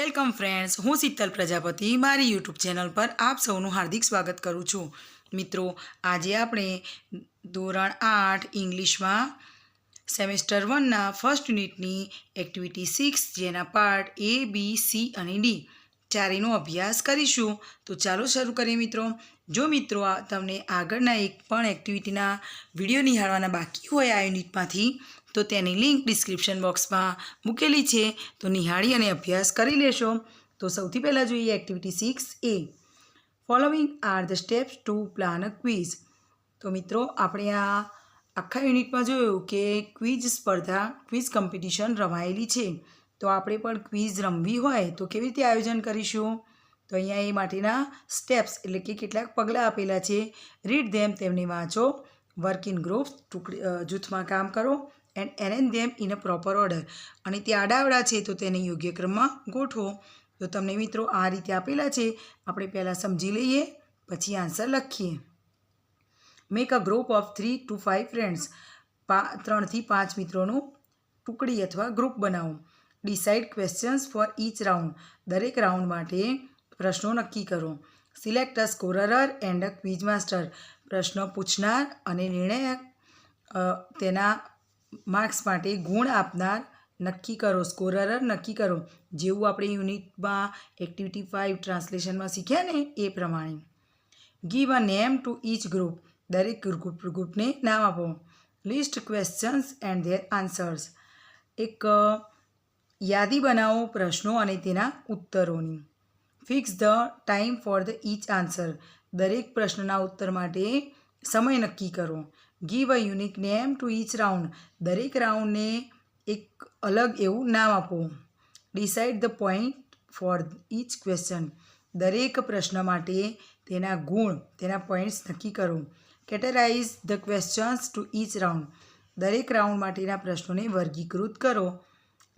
Welcome friends, હું શીતલ પ્રજાપતિ, મારી YouTube channel પર આપ સૌનું હાર્દિક સ્વાગત કરું છું. મિત્રો, આજે આપણે ધોરણ આઠ ઇંગ્લિશમાં સેમેસ્ટર વનના ફર્સ્ટ યુનિટની એક્ટિવિટી સિક્સ, જેના પાર્ટ એ બી સી અને ડી ચારેનો અભ્યાસ કરીશું, તો ચાલો શરૂ કરીએ મિત્રો. જો મિત્રો તમને આગળના એક પણ એક્ટિવિટીના વીડિયો નિહાળવાના બાકી હોય આ યુનિટમાંથી તો તેની લિંક ડિસ્ક્રિપ્શન બોક્સમાં મૂકેલી છે. તો નિહાળી અને અભ્યાસ કરી લેશો. તો સૌથી પહેલાં જોઈએ activity six A following are the steps to plan a quiz તો મિત્રો, આપણે આ આખા યુનિટમાં જોયું કે ક્વિઝ સ્પર્ધા ક્વિઝ કોમ્પિટિશન રમાયેલી છે. તો આપણે પણ ક્વિઝ રમવી હોય તો કેવી રીતે આયોજન કરીશું? તો અહીંયા એ માટેના સ્ટેપ્સ એટલે કે કેટલાક પગલાં આપેલા છે. રીડ ધેમ તેમને વાંચો. વર્ક ઇન ગ્રુપ્સ ટુકડી જૂથમાં કામ કરો. And arrange them in a proper order અને તે આડાવડા છે તો તેને યોગ્ય ક્રમમાં ગોઠવો. તો તમને મિત્રો આ રીતે આપેલા છે. આપણે પહેલાં સમજી લઈએ, પછી આન્સર લખીએ. Make a group of three to five friends પા, ત્રણથી પાંચ મિત્રોનું ટુકડી અથવા ગ્રુપ બનાવો. Decide questions for each round. દરેક રાઉન્ડ માટે પ્રશ્નો નક્કી કરો. Select a scorer and a quiz master. પ્રશ્નો પૂછનાર અને નિર્ણય તેના માર્ક્સ માટે ગુણ આપનાર નક્કી કરો. સ્કોરર નક્કી કરો. જેવું આપણે યુનિટમાં એક્ટિવિટી ફાઇવ ટ્રાન્સલેશનમાં શીખ્યા ને એ પ્રમાણે. Give a name to each group. દરેક ગ્રુપ, ગ્રુપને નામ આપો. List questions and their answers. એક યાદી બનાવો પ્રશ્નો અને તેના ઉત્તરોની. Fix the time for the each answer દરેક પ્રશ્નના ઉત્તર માટે સમય નક્કી કરો. Give a unique name to each round દરેક રાઉન્ડને એક અલગ એવું નામ આપો. Decide the point for each question દરેક પ્રશ્ન માટે તેના ગુણ, તેના પોઈન્ટ્સ નક્કી કરો. Categorize the questions to each round દરેક રાઉન્ડ માટેના પ્રશ્નોને વર્ગીકૃત કરો.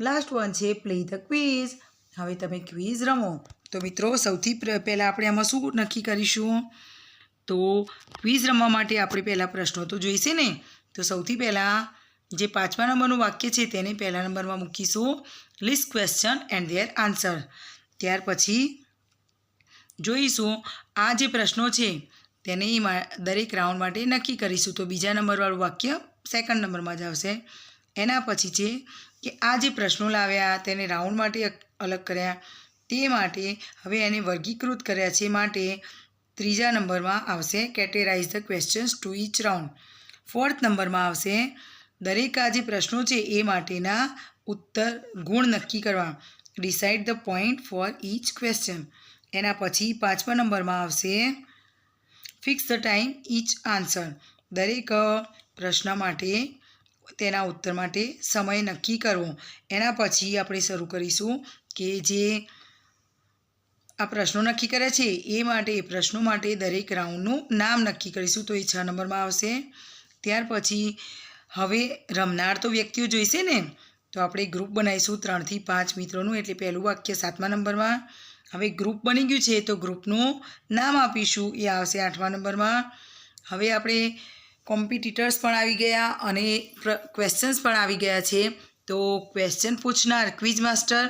લાસ્ટ વન છે પ્લે ધ ક્વિઝ હવે તમે ક્વિઝ રમો. તો મિત્રો, સૌથી પહેલાં આપણે આમાં શું નક્કી કરીશું? તો ક્વિઝ રમવા માટે આપણે પહેલાં પ્રશ્નો તો જોઈશે ને? તો સૌથી પહેલાં જે પાંચમા નંબરનું વાક્ય છે, તેને પહેલા નંબરમાં મૂકીશું. List question and their answer ત્યાર પછી જોઈશું. આ જે પ્રશ્નો છે, તેને દરેક રાઉન્ડ માટે નક્કી કરીશું. તો બીજા નંબરવાળું વાક્ય સેકન્ડ નંબરમાં જ આવશે. એના પછી છે કે આ જે પ્રશ્નો લાવ્યા, તેને રાઉન્ડ માટે અલગ કર્યા. તે માટે હવે એને વર્ગીકૃત કર્યા. છે માટે ત્રીજા નંબરમાં આવશે categorize the questions to each round fourth નંબરમાં આવશે દરેક આ જે પ્રશ્નો છે એ માટેના ઉત્તર ગુણ નક્કી કરવા. Decide the point for each question એના પછી પાંચમા નંબરમાં આવશે fix the time each answer દરેક પ્રશ્ન માટે તેના ઉત્તર માટે સમય નક્કી કરવો. એના પછી આપણે શરૂ કરીશું કે જે આ પ્રશ્નો નક્કી કર્યા છે, એ માટે, પ્રશ્નો માટે દરેક રાઉન્ડનું નામ નક્કી કરીશું. તો એ છ નંબરમાં આવશે. ત્યાર પછી હવે રમનાર તો વ્યક્તિઓ જોઈશે ને? તો આપણે ગ્રુપ બનાવીશું ત્રણથી પાંચ મિત્રોનું. એટલે પહેલું વાક્ય સાતમા નંબરમાં. હવે ગ્રુપ બની ગયું છે તો ગ્રુપનું નામ આપીશું. એ આવશે આઠમા નંબરમાં. હવે આપણે કોમ્પિટિટર્સ પણ આવી ગયા અને ક્વેશ્ચન્સ પણ આવી ગયા છે. તો ક્વેશ્ચન પૂછનાર ક્વિઝ માસ્ટર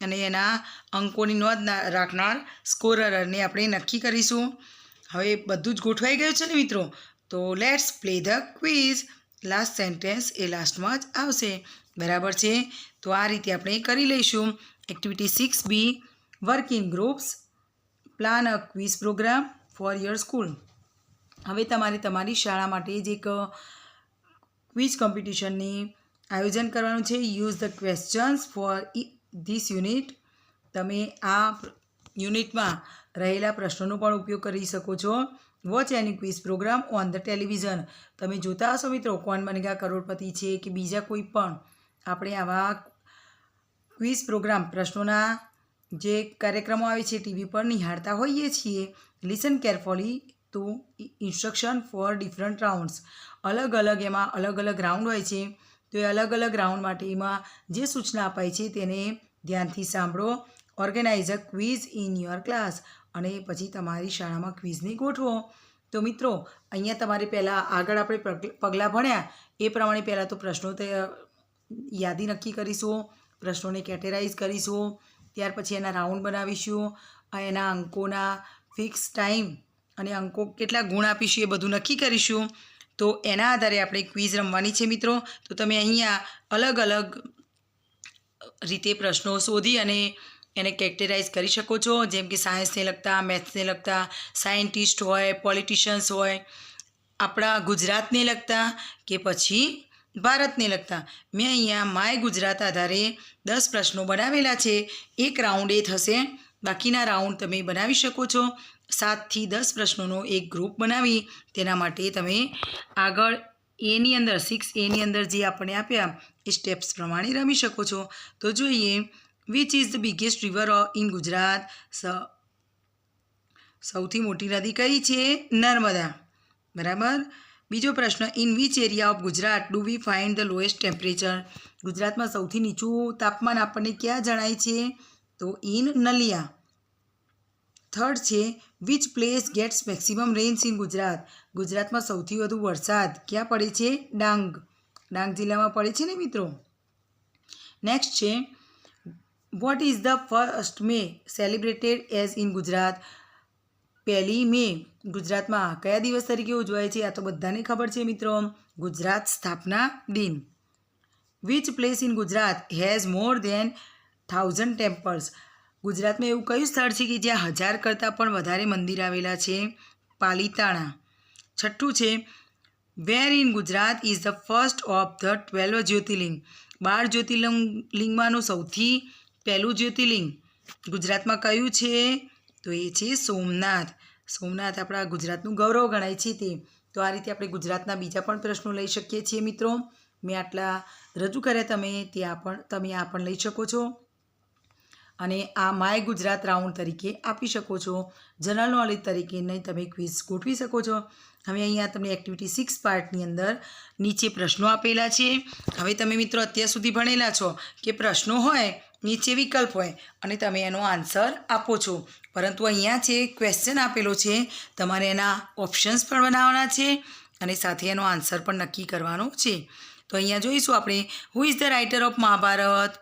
અને એના અંકોની નોંધ રાખનાર સ્કોરરને આપણે નક્કી કરીશું. હવે બધું જ ગોઠવાઈ ગયું છે ને મિત્રો? તો let's play the quiz last sentence એ લાસ્ટમાં જ આવશે. બરાબર છે? તો આ રીતે આપણે કરી લઈશું. Activity six B working groups plan a quiz program for your school હવે તમારે તમારી શાળા માટે જ એક ક્વિઝ કોમ્પિટિશનની આયોજન કરવાનું છે. Use the questions for this unit તમે આ યુનિટમાં રહેલા પ્રશ્નોનો પણ ઉપયોગ કરી શકો છો. Watch any quiz program on the television તમે જોતા હશો મિત્રો, કોણ બનેગા કરોડપતિ છે કે બીજા કોઈ પણ. આપણે આવા ક્વિઝ પ્રોગ્રામ પ્રશ્નોના જે કાર્યક્રમો આવે છે ટીવી પર નિહાળતા હોઈએ છીએ. Listen carefully to instruction for different rounds અલગ અલગ એમાં અલગ અલગ રાઉન્ડ હોય છે. તો એ અલગ અલગ રાઉન્ડ માટે એમાં જે સૂચના અપાય છે તેને ધ્યાનથી સાંભળો. Organize a quiz in your class અને પછી તમારી શાળામાં ક્વિઝને ગોઠવો. તો મિત્રો, અહીંયા તમારે પહેલાં આગળ આપણે પગ- પગલાં ભણ્યા. એ પ્રમાણે પહેલાં તો પ્રશ્નો તે, યાદી નક્કી કરીશું. પ્રશ્નોને કેટેગરાઇઝ કરીશું. ત્યાર પછી એના રાઉન્ડ બનાવીશું. એના અંકોના ફિક્સ ટાઈમ અને અંકો કેટલા ગુણ આપીશું એ બધું નક્કી કરીશું. તો એના આધારે આપણે ક્વિઝ રમવાની છે મિત્રો. તો તમે અહીંયા અલગ અલગ રીતે પ્રશ્નો શોધી અને એને કેરેક્ટરાઇઝ કરી શકો છો. જેમ કે સાયન્સને લગતા મેથ્સને લગતા સાયન્ટિસ્ટ હોય પોલિટિશિયન્સ હોય, આપણા ગુજરાતને લગતા કે પછી ભારતને લગતા. મેં અહીંયા માય ગુજરાત આધારે દસ પ્રશ્નો બનાવેલા છે. એક રાઉન્ડ એ થશે. બાકીના રાઉન્ડ તમે બનાવી શકો છો. સાતથી દસ પ્રશ્નોનો એક ગ્રુપ બનાવી. તેના માટે તમે આગળ એની અંદર સિક્સ એની અંદર જે આપણે આપ્યા, એ સ્ટેપ્સ પ્રમાણે રમી શકો છો. તો જોઈએ which is the biggest river in Gujarat? સૌથી મોટી નદી કઈ છે? નર્મદા. બરાબર? બીજો પ્રશ્ન in which area of Gujarat do we find the lowest temperature ગુજરાતમાં સૌથી નીચું તાપમાન આપણને ક્યાં જણાય છે? તો ઇન નલિયા. થર્ડ છે which place gets maximum rains in Gujarat? ગુજરાતમાં સૌથી વધુ વરસાદ ક્યાં પડે છે? ડાંગ. ડાંગ જિલ્લામાં પડે છે ને મિત્રો? નેક્સ્ટ છે what is the first May celebrated as in Gujarat? પહેલી મે ગુજરાતમાં કયા દિવસ તરીકે ઉજવાય છે? આ તો બધાને ખબર છે મિત્રો. ગુજરાત સ્થાપના દિન. Which place in Gujarat has more then thousand temples ગુજરાતમાં એવું કયું સ્થળ છે કે જ્યાં હજાર કરતાં પણ વધારે મંદિર આવેલા છે? પાલીતાણા. છઠ્ઠું છે where in Gujarat is the first of the twelve jyotirlinga? બાર જ્યોતિર્લિંગ, લિંગમાંનું સૌથી પહેલું જ્યોતિર્લિંગ. ગુજરાતમાં કયું છે? તો એ છે સોમનાથ. સોમનાથ આપણા ગુજરાતનું ગૌરવ ગણાય છે તે. તો આ રીતે આપણે ગુજરાતના બીજા પણ પ્રશ્નો લઈ શકીએ છીએ મિત્રો. મેં આટલા રજૂ કર્યા તમે ત્યાં પણ, તમે આ પણ લઈ શકો છો. અને આ માય ગુજરાત રાઉન્ડ તરીકે આપી શકો છો. જનરલ નોલેજ તરીકે નહીં, તમે ક્વિઝ ગોઠવી શકો છો. હવે અહીંયા તમને એક્ટિવિટી સિક્સ પાર્ટની અંદર નીચે પ્રશ્નો આપેલા છે. હવે તમે મિત્રો અત્યાર સુધી ભણેલા છો કે પ્રશ્નો હોય, નીચે વિકલ્પ હોય, અને તમે એનો આન્સર આપો છો. પરંતુ અહીંયા છે ક્વેશ્ચન આપેલો છે, તમારે એના ઓપ્શન્સ પણ બનાવવાના છે અને સાથે એનો આન્સર પણ નક્કી કરવાનો છે. તો અહીંયા જોઈશું આપણે who is the writer of Mahabharata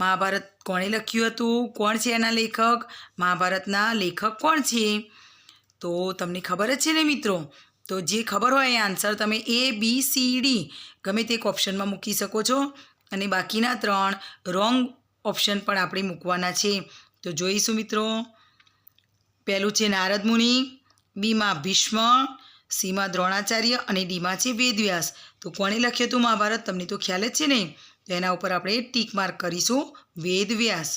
Mahabharata કોણે લખ્યું હતું? કોણ છે એના લેખક? મહાભારતના લેખક કોણ છે? તો તમને ખબર જ છે ને મિત્રો? તો જે ખબર હોય એ આન્સર તમે એ બી સી ડી ગમે તે એક ઓપ્શનમાં મૂકી શકો છો. અને બાકીના ત્રણ રોંગ ઓપ્શન પણ આપણે મૂકવાના છે. તો જોઈશું મિત્રો. પહેલું છે નારદ મુનિ, બીમાં ભીષ્મ, સીમાં દ્રોણાચાર્ય અને ડીમાં છે વેદવ્યાસ. તો કોણે લખ્યું હતું મહાભારત? તમને તો ખ્યાલ જ છે ને? એના ઉપર આપણે ટીક માર્ક કરીશું. વેદવ્યાસ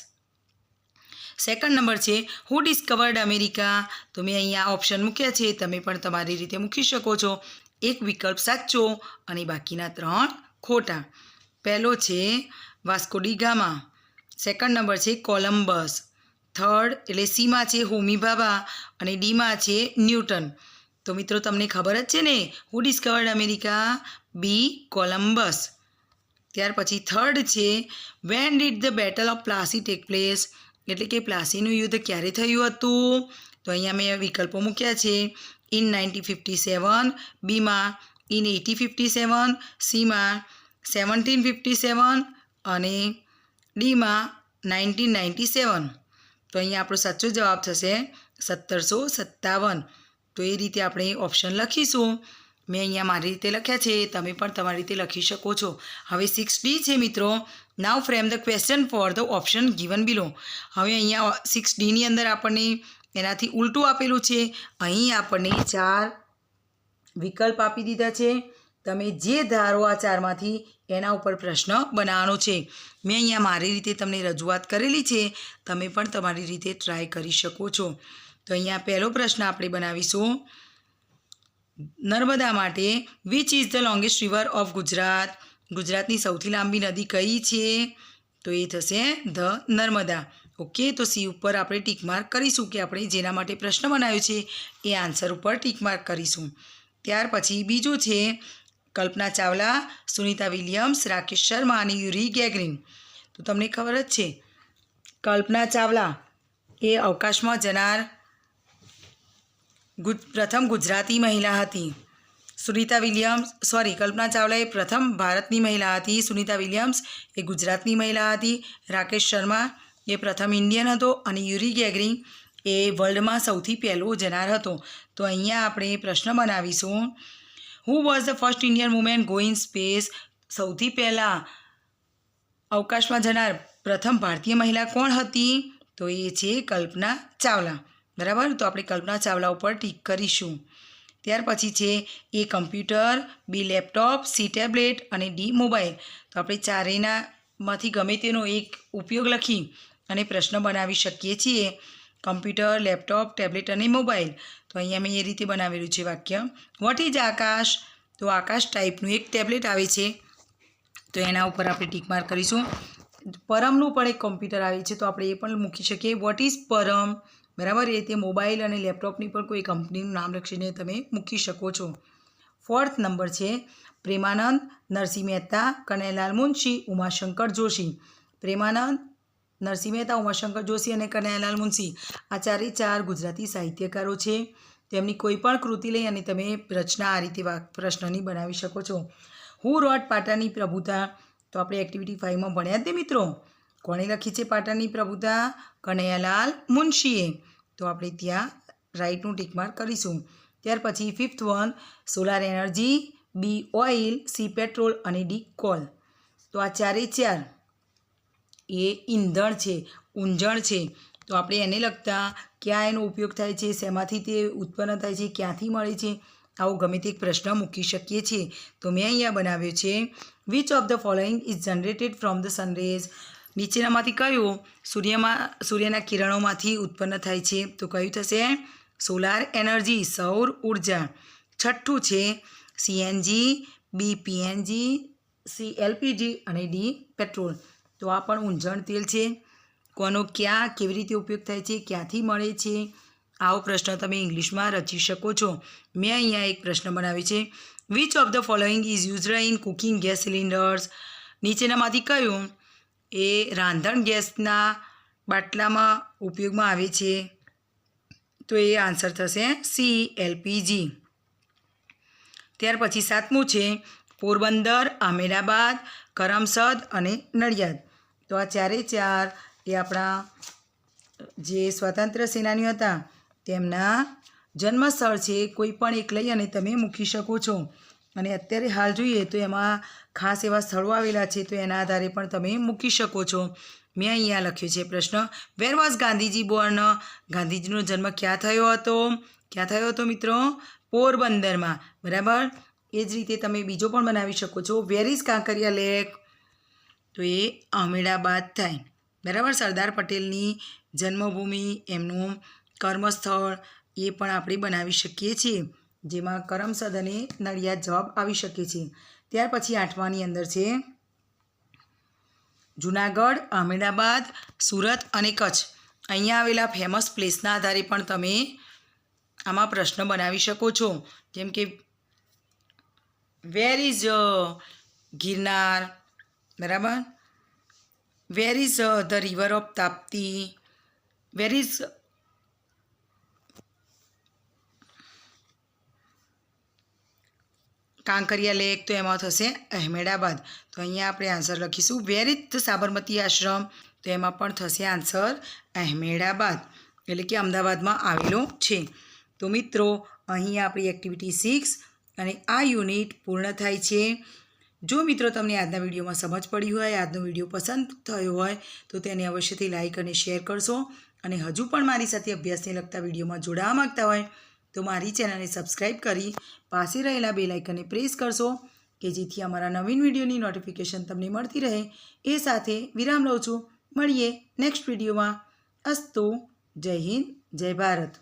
સેકન્ડ નંબર છે હુ ડિસ્કવર્ડ અમેરિકા તો મેં અહીંયા ઓપ્શન મૂક્યા છે, તમે પણ તમારી રીતે મૂકી શકો છો. એક વિકલ્પ સાચો અને બાકીના ત્રણ ખોટા. પહેલો છે Vasco da Gama second number છે કોલમ્બસ થર્ડ એટલે સીમાં છે હોમી ભાભા અને ડીમાં છે ન્યૂટન તો મિત્રો, તમને ખબર જ છે ને who discovered America B Columbus ત્યાર પછી થર્ડ છે when did the battle of Plassey take place એટલે કે પ્લાસીનું યુદ્ધ ક્યારે થયું હતું? તો અહીંયા મેં વિકલ્પો મૂક્યા છે. ઇન નાઇન્ટીન ફિફ્ટી સેવન બીમાં ઇન એટી ફિફ્ટી સેવન સીમાં સેવન્ટીન ફિફ્ટી સેવન અને ડીમાં નાઇન્ટીન નાઇન્ટી સેવન તો અહીંયા આપણો સાચો જવાબ થશે સત્તરસો સત્તાવન. તો એ રીતે આપણે ઓપ્શન લખીશું. મેં અહીંયા મારી રીતે લખ્યા છે, તમે પણ તમારી રીતે લખી શકો છો. હવે સિક્સ ડી છે મિત્રો. Now frame the question for the option given below હવે અહીંયા સિક્સ ડીની અંદર આપણને એનાથી ઉલટું આપેલું છે. અહીં આપણને ચાર વિકલ્પ આપી દીધા છે. તમે જે ધારો આ ચારમાંથી, એના ઉપર પ્રશ્ન બનાવવાનો છે. મેં અહીંયા મારી રીતે તમને રજૂઆત કરેલી છે. તમે પણ તમારી રીતે ટ્રાય કરી શકો છો. તો અહીંયા પહેલો પ્રશ્ન આપણે બનાવીશું. નર્મદા માટે which is the longest river of Gujarat? ગુજરાતની સૌથી લાંબી નદી કઈ છે? તો એ થશે ધ નર્મદા. ઓકે, તો સી ઉપર આપણે ટીક માર્ક કરીશું કે આપણે જેના માટે પ્રશ્ન બનાવ્યો છે એ આન્સર ઉપર ટીક માર્ક કરીશું. ત્યાર પછી બીજું છે કલ્પના ચાવલા, સુનિતા વિલિયમ્સ, રાકેશ શર્મા અને યુરી ગેગરીન. તો તમને ખબર જ છે. કલ્પના ચાવલા એ અવકાશમાં જનાર પ્રથમ ગુજરાતી મહિલા હતી. સુનિતા વિલિયમ્સ, સોરી, કલ્પના ચાવલા એ પ્રથમ ભારતની મહિલા હતી. સુનિતા વિલિયમ્સ એ ગુજરાતની મહિલા હતી. રાકેશ શર્મા એ પ્રથમ ઇન્ડિયન હતો અને યુરી ગેગરિંગ એ વર્લ્ડમાં સૌથી પહેલો જનાર હતો. તો અહીંયા આપણે પ્રશ્ન બનાવીશું. Who was the first Indian woman going space સૌથી પહેલાં અવકાશમાં જનાર પ્રથમ ભારતીય મહિલા કોણ હતી? તો એ છે કલ્પના ચાવલા. બરાબર? તો આપણે કલ્પના ચાવલા ઉપર ટીક કરીશું. ત્યાર પછી છે A computer, B laptop, C tablet અને ડી મોબાઈલ. તો આપણે ચારેયનામાંથી ગમે તેનો એક ઉપયોગ લખી અને પ્રશ્ન બનાવી શકીએ છીએ. કમ્પ્યુટર, લેપટોપ, ટેબ્લેટ અને મોબાઈલ. તો અહીંયા મેં એ રીતે બનાવેલું છે વાક્ય. What is Aakash? તો આકાશ ટાઈપનું એક ટેબ્લેટ આવે છે. તો એના ઉપર આપણે ટીક માર્ક કરીશું. પરમનું પણ એક કોમ્પ્યુટર આવે છે. તો આપણે એ પણ મૂકી શકીએ. What is Param? બરાબર, એ રીતે મોબાઈલ અને લેપટોપની પણ કોઈ કંપનીનું નામ લખીને તમે મૂકી શકો છો. ફોર્થ નંબર છે, પ્રેમાનંદ નરસિંહ મહેતા કનૈયાલાલ મુનશી, ઉમાશંકર જોશી. પ્રેમાનંદ નરસિંહ મહેતા, ઉમાશંકર જોશી અને કનૈયાલાલ મુનશી આ ચારે ચાર ગુજરાતી સાહિત્યકારો છે. તેમની કોઈ પણ કૃતિ લઈ અને તમે રચના આ રીતે પ્રશ્નની બનાવી શકો છો. હું રોટ પાટાની પ્રભુતા. તો આપણે એક્ટિવિટી ફાઇવમાં ભણ્યા જ ને મિત્રો? કોણે લખી છે પાટણની પ્રભુતા કનૈયાલાલ મુનશીએ. તો આપણે ત્યાં રાઈટનું ટીક માર્ક કરીશું. ત્યાર પછી fifth one, solar energy, B oil, C petrol અને ડી કોલ. તો આ ચારે ચાર એ ઈંધણ છે ઊંજણ છે. તો આપણે એને લગતા ક્યાં એનો ઉપયોગ થાય છે, શેમાંથી તે ઉત્પન્ન થાય છે, ક્યાંથી મળે છે, આવો ગમે તે પ્રશ્ન મૂકી શકીએ છીએ. તો મેં અહીંયા બનાવ્યો છે which of the following is generated from the sunrays નીચેનામાંથી કયું સૂર્યમાં, સૂર્યના કિરણોમાંથી ઉત્પન્ન થાય છે? તો કયું થશે? સોલાર એનર્જી, સૌર ઊર્જા. છઠ્ઠું છે CNG B PNG C LPG અને ડી પેટ્રોલ. તો આ પણ ઊંઝણ તેલ છે. કોનો ક્યાં કેવી રીતે ઉપયોગ થાય છે? ક્યાંથી મળે છે? આવો પ્રશ્ન તમે ઇંગ્લિશમાં રચી શકો છો. મેં અહીંયા એક પ્રશ્ન બનાવ્યો છે. Which of the following is used in cooking gas cylinders નીચેનામાંથી કયું એ રાંધણ ગેસના બાટલામાં ઉપયોગમાં આવે છે. તો એ આન્સર થશે સી એલપીજી ત્યાર પછી સાતમું છે પોરબંદર અહેમદાબાદ કરમસદ અને નડિયાદ. તો આ ચારે ચાર એ આપણા જે સ્વતંત્ર સેનાનીઓ હતા તેમના જન્મસ્થળ છે. કોઈ પણ એક લઈ અને તમે મૂકી શકો છો. અને અત્યારે હાલ જોઈએ તો એમાં ખાસ એવા સ્થળો આવેલા છે તો એના આધારે પણ તમે મૂકી શકો છો. મેં અહીંયા લખ્યું છે પ્રશ્ન, વેર વોઝ ગાંધીજી બોર્ન? ગાંધીજીનો જન્મ ક્યાં થયો હતો? ક્યાં થયો હતો મિત્રો? પોરબંદરમાં. બરાબર? એ જ રીતે તમે બીજો પણ બનાવી શકો છો, વેર ઇઝ કાંકરિયા લેક? તો એ અહેમદાબાદ થાય બરાબર? સરદાર પટેલની જન્મભૂમિ, એમનું કર્મસ્થળ, એ પણ આપણે બનાવી શકીએ છીએ. જેમાં કરમસદ અને નડિયાદ જવાબ આવી શકે છે. ત્યાર પછી આઠમાની અંદર છે, જુનાગઢ, અહેમદાબાદ, સુરત અને કચ્છ. અહીંયા આવેલા ફેમસ પ્લેસના આધારે પણ તમે આમાં પ્રશ્ન બનાવી શકો છો. જેમ કે વેર ઇઝ ગિરનાર? બરાબર? Where is the river of Tapti where is Kankaria lake તો એમાં થશે અહેમદાબાદ. તો અહીંયા આપણે આન્સર લખીશું. વેર ઇઝ સાબરમતી આશ્રમ, તો એમાં પણ થશે આન્સર અહેમદાબાદ. એટલે કે અમદાવાદમાં આવેલો છે. તો મિત્રો, અહીં આપણી એક્ટિવિટી સિક્સ અને આ યુનિટ પૂર્ણ થાય છે. જો મિત્રો તમને આજના વિડીયોમાં સમજ પડી હોય, આજનો વીડિયો પસંદ થયો હોય, તો તેને અવશ્યથી લાઇક અને શેર કરશો. અને હજુ પણ મારી સાથે અભ્યાસને લગતા વિડીયોમાં જોડાવા માગતા હોય તો મારી ચેનલને સબસ્ક્રાઈબ કરી પાસે રહેલા બે લાઇકને પ્રેસ કરશો કે જેથી અમારા નવીન વિડીયોની નોટિફિકેશન તમને મળતી રહે. એ સાથે વિરામ લઉં છું. મળીએ નેક્સ્ટ વિડીયોમાં. અસ્તુ. જય હિન્દ. જય ભારત.